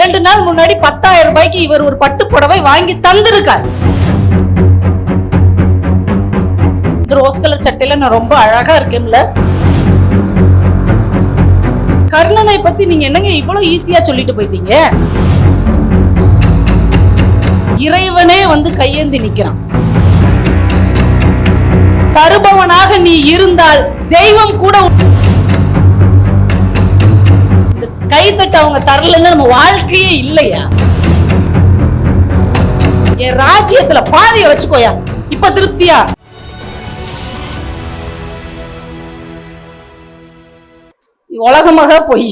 ரெண்டு நாள் முன்னாடி பத்தாயிரம் ரூபாய்க்கு இவர் ஒரு பட்டு புடவை வாங்கி தந்திருக்கார். ரோஸ் கலர் சட்டையில நான் ரொம்ப அழகா இருக்கேன்ல. கர்ணனை பத்தி நீங்க என்னங்க இவ்வளவு ஈஸியா சொல்லிட்டு போயிட்டீங்க? இறைவனே வந்து கையேந்தி நிக்கிறான். தருபவனாக நீ இருந்தால் தெய்வம் கூட கைத்தட்ட அவங்க தரலன்னு நம்ம வாழ்க்கையே இல்லையா? என் ராஜ்யத்துல பாதிய வச்சுக்கோயா. இப்ப திருப்தியா? உலகமாக போய்.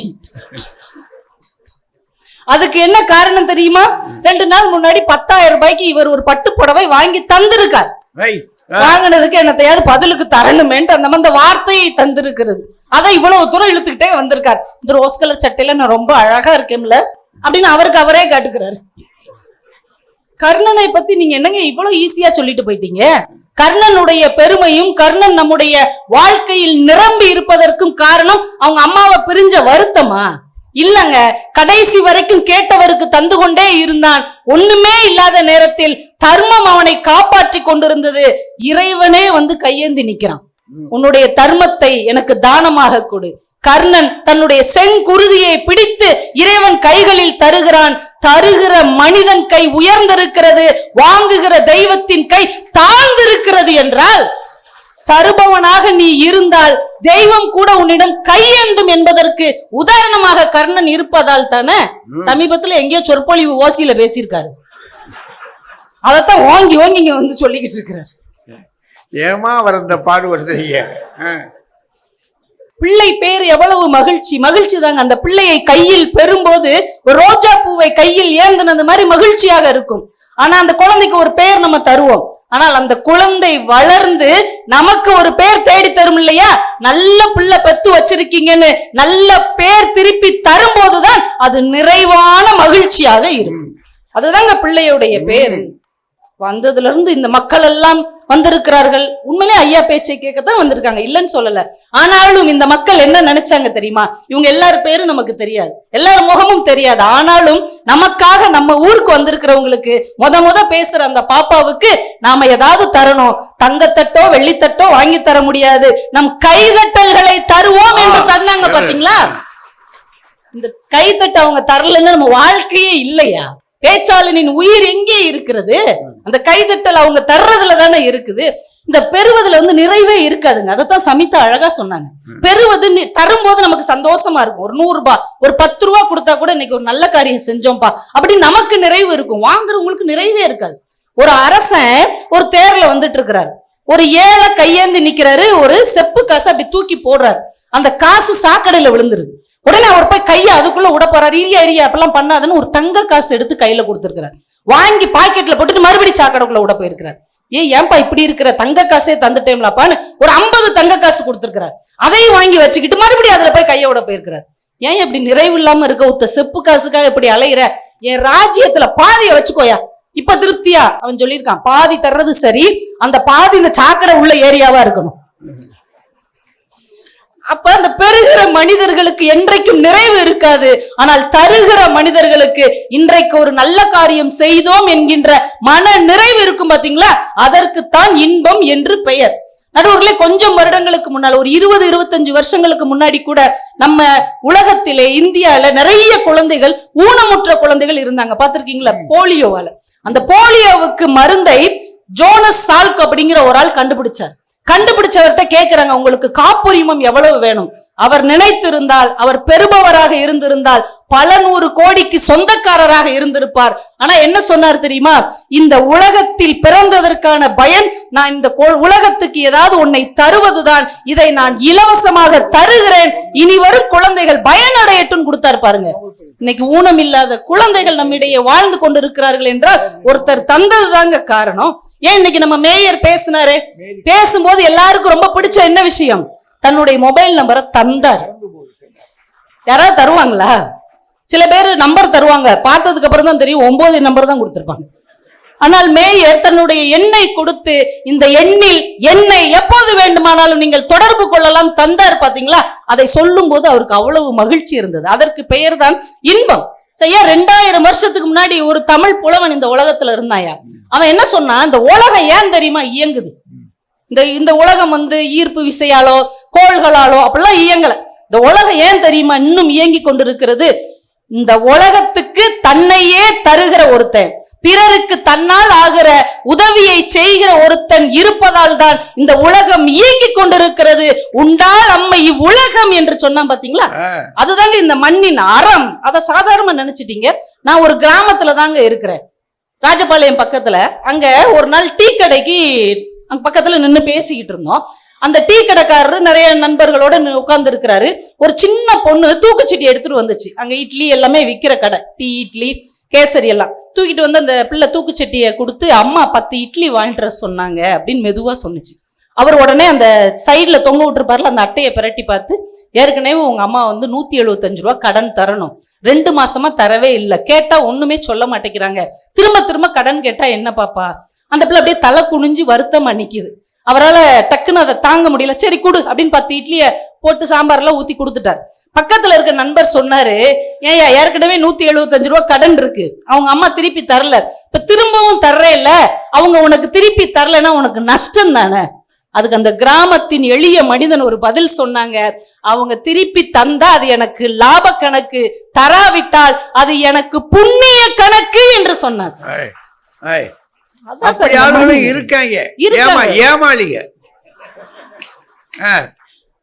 அதுக்கு என்ன காரணம் தெரியுமா? ரெண்டு நாள் முன்னாடி பத்தாயிரம் ரூபாய்க்கு இவர் ஒரு பட்டு புடவை வாங்கி தந்திருக்கார். ரைட் வாங்கினதுக்கு என்னத்தையாவது பதிலுக்கு தரணுமேன்ட்டு அந்த அந்த வார்த்தையை தந்திருக்கிறது. அதை இவ்வளவு தூரம் இழுத்துக்கிட்டே வந்திருக்கார். இந்த ரோஸ் கலர் சட்டையில நான் ரொம்ப அழகா இருக்கேன்ல அப்படின்னு அவருக்கு அவரே காட்டுக்கிறாரு. கர்ணனை பத்தி நீங்க என்னங்க இவ்வளவு ஈஸியா சொல்லிட்டு போயிட்டீங்க? கர்ணனுடைய பெருமையும் கர்ணன் நம்முடைய வாழ்க்கையில் நிரம்பி இருப்பதற்கும் காரணம் அவங்க அம்மாவை பிரிஞ்ச வருத்தமா? இல்லங்க கடைசி வரைக்கும் கேட்டவருக்கு தந்து கொண்டே இருந்தான். ஒண்ணுமே இல்லாத நேரத்தில் தர்மம் அவனை காப்பாற்றி கொண்டிருந்தது. இறைவனே வந்து கையேந்தி நிக்கிறான் உன்னுடைய தர்மத்தை எனக்கு தானமாக கொடு. கர்ணன் தன்னுடைய செங்குருதியை பிடித்து இறைவன் கைகளில் தருகிறான். தருகிற மனிதன் கை உயர்ந்திருக்கிறது. வாங்குகிற தெய்வத்தின் கை தாழ்ந்திருக்கிறது என்றால் தருபவனாக நீ இருந்தால் தெய்வம் கூட உன்னிடம் கையேந்தும் என்பதற்கு உதாரணமாக கர்ணன் இருப்பதால் தானே? சமீபத்துல எங்கேயோ சொற்பொழிவு ஓசியில பேசியிருக்காரு. அதைத்தான் ஓங்கி ஓங்கி இங்க வந்து சொல்லிக்கிட்டு இருக்கிறார். ஏமா அவர் அந்த பாடுபடுத்துறீங்க. பிள்ளை பேர் எவ்வளவு மகிழ்ச்சி. மகிழ்ச்சி தாங்க. அந்த பிள்ளையை கையில் பெறும்போது ஒரு ரோஜா பூவை கையில் ஏந்தினது மாதிரி மகிழ்ச்சியாக இருக்கும். ஆனா அந்த குழந்தைக்கு ஒரு பேர் நம்ம தருவோம். ஆனால் அந்த குழந்தை வளர்ந்து நமக்கு ஒரு பேர் தேடி தரும் இல்லையா? நல்ல பிள்ளை பெத்து வச்சிருக்கீங்கன்னு நல்ல பேர் திருப்பி தரும்போதுதான் அது நிறைவான மகிழ்ச்சியாக இருக்கும். அந்த பிள்ளையுடைய பேரு. வந்ததுல இருந்து இந்த மக்கள் எல்லாம் வந்திருக்கிறார்கள். உண்மையிலே ஐயா பேச்சை கேட்கத்தான் வந்திருக்காங்க. இல்லைன்னு சொல்லல. ஆனாலும் இந்த மக்கள் என்ன நினைச்சாங்க தெரியுமா? இவங்க எல்லார் பேரும் நமக்கு தெரியாது. எல்லார் முகமும் தெரியாது. ஆனாலும் நமக்காக நம்ம ஊருக்கு வந்திருக்கிறவங்களுக்கு முத முத பேசுற அந்த பாப்பாவுக்கு நாம ஏதாவது தரணும். தங்கத்தட்டோ வெள்ளித்தட்டோ வாங்கி தர முடியாது. நம் கைதட்டல்களை தருவோம் என்று தந்தாங்க பாத்தீங்களா? இந்த கைத்தட்ட அவங்க தரலன்னு நம்ம வாழ்க்கையே இல்லையா? பேச்சாளனின் உயிர் எங்கே இருக்கிறது? அந்த கைதட்டல் அவங்க தர்றதுல தானே இருக்குது. இந்த பெறுவதுல வந்து நிறைவே இருக்காதுங்க. அதைத்தான் சமிதா அழகா சொன்னாங்க. பெறுவது நி- தரும்போது நமக்கு சந்தோஷமா இருக்கும். ஒரு நூறு ரூபாய் ஒரு பத்து ரூபா கொடுத்தா கூட இன்னைக்கு ஒரு நல்ல காரியம் செஞ்சோம்ப்பா அப்படி நமக்கு நிறைவு இருக்கும். வாங்குறவங்களுக்கு நிறைவே இருக்காது. ஒரு அரசன் ஒரு தேர்ல வந்துட்டு இருக்கிறாரு. ஒரு ஏழை கையேந்து நிக்கிறாரு. ஒரு செப்பு காசு அப்படி தூக்கி போடுறாரு. அந்த காசு சாக்கடையில விழுந்துருது. உடனே அவர் போய் கையை அதுக்குள்ள விட போறாரு. இரியா இரியா அப்பெல்லாம் பண்ணாதுன்னு ஒரு தங்க காசு எடுத்து கையில கொடுத்திருக்கிறார். வாங்கி பாக்கெட்ல போட்டுட்டு மறுபடியும் சாக்கடைக்குள்ள விட போயிருக்கிறார். ஏ ஏன்பா இப்படி இருக்கிற? தங்க காசே தந்துட்டேம்லாப்பான்னு ஒரு ஐம்பது தங்க காசு கொடுத்துருக்கிறார். அதையும் வாங்கி வச்சுக்கிட்டு மறுபடியும் அதுல போய் கையை விட போயிருக்கிறார். ஏன் இப்படி நிறைவு இல்லாம இருக்க? ஒத்த செப்பு காசுக்காக இப்படி அலையிற? என் ராஜ்யத்துல பாதிய வச்சுக்கோயா. இப்ப திருப்தியா? அவன் சொல்லியிருக்கான் பாதி தர்றது சரி அந்த பாதி இந்த சாக்கடை உள்ள ஏரியாவா இருக்கணும். அப்ப அந்த பெறுகிற மனிதர்களுக்கு என்றைக்கும் நிறைவு இருக்காது. ஆனால் தருகிற மனிதர்களுக்கு இன்றைக்கு ஒரு நல்ல காரியம் செய்தோம் என்கின்ற மன நிறைவு இருக்கும் பாத்தீங்களா? அதற்குத்தான் இன்பம் என்று பெயர். நடுவர்களே கொஞ்சம் வருடங்களுக்கு முன்னால் ஒரு இருபது இருபத்தஞ்சு வருஷங்களுக்கு முன்னாடி கூட நம்ம உலகத்திலே இந்தியால நிறைய குழந்தைகள் ஊனமுற்ற குழந்தைகள் இருந்தாங்க. பார்த்திருக்கீங்களா? போலியோவால. அந்த போலியோவுக்கு மருந்தை ஜோனஸ் சால்க் அப்படிங்கிற ஒரு ஆள் கண்டுபிடிச்சார். கண்டுபிடிச்சவர்கிட்ட கேட்கிறாங்க உங்களுக்கு காப்புரிமம் எவ்வளவு வேணும்? அவர் நினைத்திருந்தால் அவர் பெறுபவராக இருந்திருந்தால் பல நூறு கோடிக்கு சொந்தக்காரராக இருந்திருப்பார். ஆனா என்ன சொன்னார் தெரியுமா? இந்த உலகத்தில் பிறந்ததற்கான பயன் நான் இந்த கோ- உலகத்துக்கு ஏதாவது உன்னை தருவதுதான். இதை நான் இலவசமாக தருகிறேன். இனி வரும் குழந்தைகள் பயனடையட்டும் கொடுத்தார் பாருங்க. இன்னைக்கு ஊனம் இல்லாத குழந்தைகள் நம்மிடையே வாழ்ந்து கொண்டிருக்கிறார்கள் என்றால் ஒருத்தர் தந்ததுதாங்க காரணம். ஏன் இன்னைக்கு நம்ம மேயர் பேசினாரு? பேசும்போது எல்லாருக்கும் ரொம்ப பிடிச்ச என்ன விஷயம்? தன்னுடைய மொபைல் நம்பரை தந்தார். யாராவது தருவாங்களா? சில பேர் நம்பர் தருவாங்க. பார்த்ததுக்கு அப்புறம் தான் தெரியும் ஒன்பது நம்பர் தான் கொடுத்திருப்பாங்க. ஆனால் மேயர் தன்னுடைய எண்ணை கொடுத்து இந்த எண்ணில் என்னை எப்போது வேண்டுமானாலும் நீங்கள் தொடர்பு கொள்ளலாம் தந்தார் பாத்தீங்களா? அதை சொல்லும் போது அவருக்கு அவ்வளவு மகிழ்ச்சி இருந்தது. அதற்கு பெயர் தான் இன்பம். சரியா? ரெண்டாயிரம் வருஷத்துக்கு முன்னாடி ஒரு தமிழ் புலவன் இந்த உலகத்துல இருந்தாயா? அவன் என்ன சொன்னான் இந்த உலகம் ஏன் தெரியுமா? இயங்குது. இந்த இந்த உலகம் வந்து ஈர்ப்பு விசையாலோ கோள்களாலோ அப்படிலாம் இயங்கல. இந்த உலகம் ஏன் தெரியுமா? இன்னும் இயங்கி கொண்டிருக்கிறது. இந்த உலகத்துக்கு தன்னையே தருகிற ஒருத்தன். பிறருக்கு தன்னால் ஆகிற உதவியை செய்கிற ஒருத்தன் இருப்பதால் தான் இந்த உலகம் இயங்கி கொண்டிருக்கிறது. உண்டால் அம்மை இவ்வுலகம் என்று சொன்னான் பாத்தீங்களா? அதுதாங்க இந்த மண்ணின் அறம். அத சாதாரணமா நினைச்சிட்டீங்க. நான் ஒரு கிராமத்துல தாங்க இருக்கிறேன். ராஜபாளையம் பக்கத்துல. அங்க ஒரு நாள் டீ கடைக்கு அங்க பக்கத்துல நின்னு பேசிக்கிட்டு இருந்தோம். அந்த டீ கடைக்காரரு நிறைய நண்பர்களோட உட்கார்ந்து இருக்கிறாரு ஒரு சின்ன பொண்ணு தூக்குச்சீட்டி எடுத்துட்டு வந்துச்சு. அங்க இட்லி எல்லாமே விக்கிற கடை. டீ இட்லி கேசரி எல்லாம். தூக்கிட்டு வந்து அந்த பிள்ளை தூக்குச்சட்டியை கொடுத்து அம்மா பத்து இட்லி வாங்கிட்டு வர சொன்னாங்க அப்படின்னு மெதுவாக சொன்னுச்சு. அவர் உடனே அந்த சைடுல தொங்க விட்டுருப்பார்ல அந்த அட்டையை பிரட்டி பார்த்து ஏற்கனவே உங்க அம்மா வந்து நூத்தி எழுபத்தஞ்சு ரூபா கடன் தரணும். ரெண்டு மாசமா தரவே இல்லை. கேட்டா ஒண்ணுமே சொல்ல மாட்டேங்கிறாங்க. திரும்ப திரும்ப கடன் கேட்டால் என்ன பாப்பா? அந்த பிள்ளை அப்படியே தலை குனிஞ்சு வருத்தம் நிக்குது. அவரால டக்குன்னு அதை தாங்க முடியல. சரி கொடு அப்படின்னு பத்து இட்லியை போட்டு சாம்பார்லாம் ஊற்றி கொடுத்துட்டார். பக்கத்துல இருக்க நண்பர் சொன்னாரு ஏயா ஏற்கனவே நூத்தி எழுபத்தஞ்சு ரூபா கடன் இருக்கு அவங்க அம்மா திருப்பி தரல இப்ப திரும்பவும் தர்றே இல்ல அவங்க உனக்கு திருப்பி தரலைன்னா உனக்கு நஷ்டம் தானே அதுக்கு அந்த கிராமத்தின் எளிய மனிதன் ஒரு பதில் சொன்னாங்க அவங்க திருப்பி தந்தா அது எனக்கு லாப கணக்கு தராவிட்டால் அது எனக்கு புண்ணிய கணக்கு என்று சொன்னா சார் ஐ, ஐ. அதான். இருக்காங்க இருக்காங்க. ஏமா ஏமாளிங்க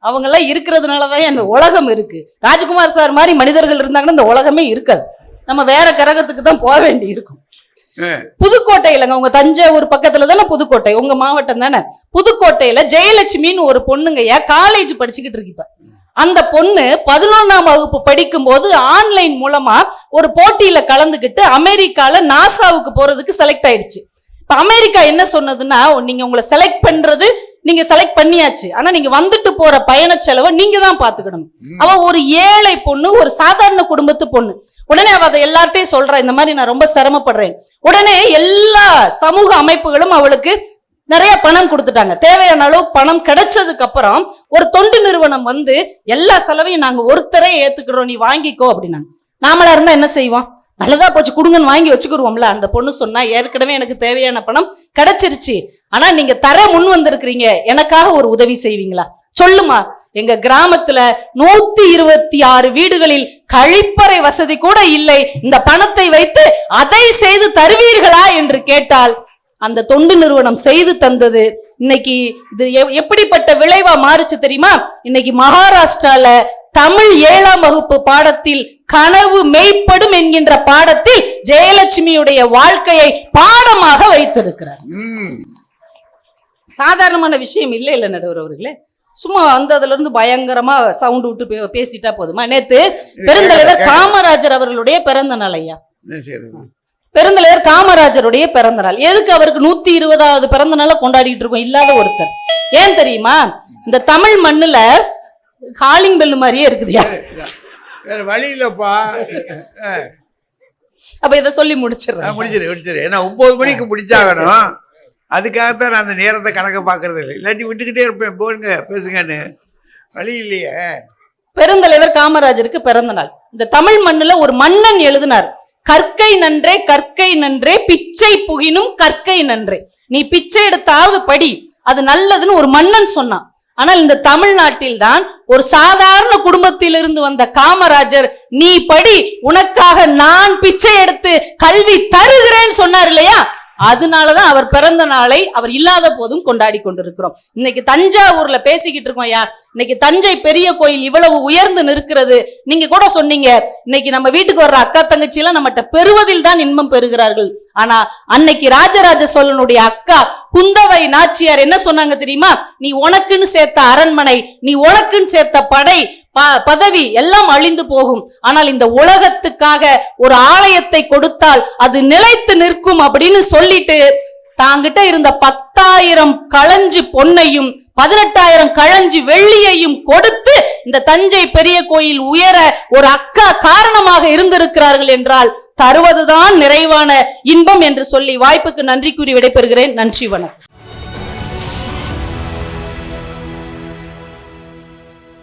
ஆ, அவங்க எல்லாம் இருக்கிறதுனாலதான் இந்த உலகம் இருக்கு. ராஜ்குமார் சார் மாதிரி மனிதர்கள் இருந்தாங்கன்னா இந்த உலகமே இருக்காது. நம்ம வேற கிரகத்துக்கு தான் போக வேண்டி இருக்கும். புதுக்கோட்டை இல்லைங்க உங்க தஞ்சாவூர் பக்கத்துல தானே புதுக்கோட்டை? உங்க மாவட்டம் தானே? புதுக்கோட்டையில ஜெயலட்சுமின்னு ஒரு பொண்ணுங்கய்யா காலேஜ் படிச்சுக்கிட்டு இருக்கு அந்த பொண்ணு பதினொன்னாம் வகுப்பு படிக்கும் போது ஆன்லைன் மூலமா ஒரு போட்டியில கலந்துக்கிட்டு அமெரிக்கால நாசாவுக்கு போறதுக்கு செலக்ட் ஆயிடுச்சு. இப்ப அமெரிக்கா என்ன சொன்னதுன்னா நீங்க உங்களை செலக்ட் பண்றது நீங்க செலக்ட் பண்ணியாச்சு. ஆனா நீங்க வந்துட்டு போற பயண செலவை நீங்க தான் பாத்துக்கணும் அவ ஒரு ஏழை பொண்ணு ஒரு சாதாரண குடும்பத்து பொண்ணு. உடனே அவ அதை எல்லார்ட்டையும் சொல்றா இந்த மாதிரி நான் ரொம்ப சிரமப்படுறேன். உடனே எல்லா சமூக அமைப்புகளும் அவளுக்கு நிறைய பணம் கொடுத்துட்டாங்க. தேவையான அளவு பணம் கிடைச்சதுக்கு அப்புறம் ஒரு தொண்டு நிறுவனம் வந்து எல்லா செலவையும் நாங்க ஒருத்தரே ஏத்துக்கிறோம் நீ வாங்கிக்கோ அப்படின்னாங்க. நாமளா இருந்தா என்ன செய்வோம்? நல்லதா போச்சு கொடுங்கன்னு வாங்கி வச்சுக்கிருவோம்ல. அந்த பொண்ணு சொன்னா ஏற்கனவே எனக்கு தேவையான பணம் கிடைச்சிருச்சு. ஆனா நீங்க தர முன் வந்திருக்கிறீங்க. எனக்காக ஒரு உதவி செய்வீங்களா? சொல்லுமா. எங்க கிராமத்துல நூத்தி இருபத்தி ஆறு வீடுகளில் கழிப்பறை வசதி கூட இல்லை. இந்த பணத்தை வைத்து அதை செய்து தருவீர்களா என்று கேட்டால் அந்த தொண்டு நிறுவனம் செய்து தந்தது. இன்னைக்கு இது எப்படிப்பட்ட விளைவா மாறுச்சு தெரியுமா? இன்னைக்கு மகாராஷ்டிரால தமிழ் ஏழாம் வகுப்பு பாடத்தில் கனவு மெய்ப்படும் என்கின்ற பாடத்தில் ஜெயலட்சுமியுடைய வாழ்க்கையை பாடமாக வைத்திருக்கிறார். சாதாரணமான விஷயம் இல்லை இல்ல நடுவர் அவர்களே. சும்மா வந்ததுல இருந்து பயங்கரமா சவுண்ட் விட்டு பே- பேசிட்டா போதுமா? நேத்து பெருந்தலைவர் காமராஜர் அவர்களுடைய பிறந்த நாள் ஐயா பெருந்தலைவர் காமராஜருடைய பிறந்த நாள் எதுக்கு அவருக்கு நூத்தி இருபதாவது பிறந்த நாளை கொண்டாடிட்டு இருக்கோம்? இல்லாத ஒருத்தர். ஏன் தெரியுமா? இந்த தமிழ் மண்ணுல காலிங் பெல்லு மாதிரியே இருக்குதுயா வேற வழி இல்லப்பா. அப்ப இதை சொல்லி முடிச்சிடுறேன். முடிச்சிரு முடிச்சிரு. ஏன்னா ஒன்பது மணிக்கு முடிச்சாகணும். அதுக்காகத்தான் நான் அந்த நேரத்தை கணக்க பார்க்கறது இல்லை. இல்லாட்டி விட்டுக்கிட்டே இருப்பேன். போடுங்க பேசுங்கன்னு. வழி இல்லையே. பெருந்தலைவர் காமராஜருக்கு பிறந்த நாள். இந்த தமிழ் மண்ணுல ஒரு மன்னன் எழுதினார். கற்கை நன்றே கற்கை நன்றே பிச்சை புகினும் கற்கை நன்றே. நீ பிச்சை எடுத்தாவது படி அது நல்லதுன்னு ஒரு மன்னன் சொன்னான். ஆனால் இந்த தமிழ்நாட்டில் தான் ஒரு சாதாரண குடும்பத்திலிருந்து வந்த காமராஜர் நீ படி உனக்காக நான் பிச்சை எடுத்து கல்வி தருகிறேன் சொன்னார் இல்லையா? அதனாலதான் அவர் பிறந்த நாளை அவர் இல்லாத போதும் கொண்டாடி கொண்டிருக்கிறோம். இன்னைக்கு தஞ்சாவூர்ல பேசிக்கிட்டு இருக்கோம் ஐயா. இன்னைக்கு தஞ்சை பெரிய கோயில் இவ்வளவு உயர்ந்து நிற்கிறது. நீங்க கூட சொன்னீங்க இன்னைக்கு நம்ம வீட்டுக்கு வர்ற அக்கா தங்கச்சி எல்லாம் நம்மகிட்ட பெறுவதில் தான் இன்பம் பெறுகிறார்கள். ஆனா அன்னைக்கு ராஜராஜ சோழனுடைய அக்கா குந்தவை நாச்சியார் என்ன சொன்னாங்க தெரியுமா? நீ உனக்குன்னு சேர்த்த அரண்மனை நீ உனக்குன்னு சேர்த்த படை பதவி எல்லாம் அழிந்து போகும். ஆனால் இந்த உலகத்துக்காக ஒரு ஆலயத்தை கொடுத்தால் அது நிலைத்து நிற்கும் அப்படின்னு சொல்லிட்டு தாங்கிட்ட இருந்த பத்தாயிரம் களஞ்சி பொன்னையும் பதினெட்டாயிரம் களஞ்சு வெள்ளியையும் கொடுத்து இந்த தஞ்சை பெரிய கோயில் உயர ஒரு அக்கா காரணமாக இருந்திருக்கிறார்கள் என்றால் தருவதுதான் நிறைவான இன்பம் என்று சொல்லி வாய்ப்புக்கு நன்றி கூறி விடைபெறுகிறேன். நன்றி வணக்கம்.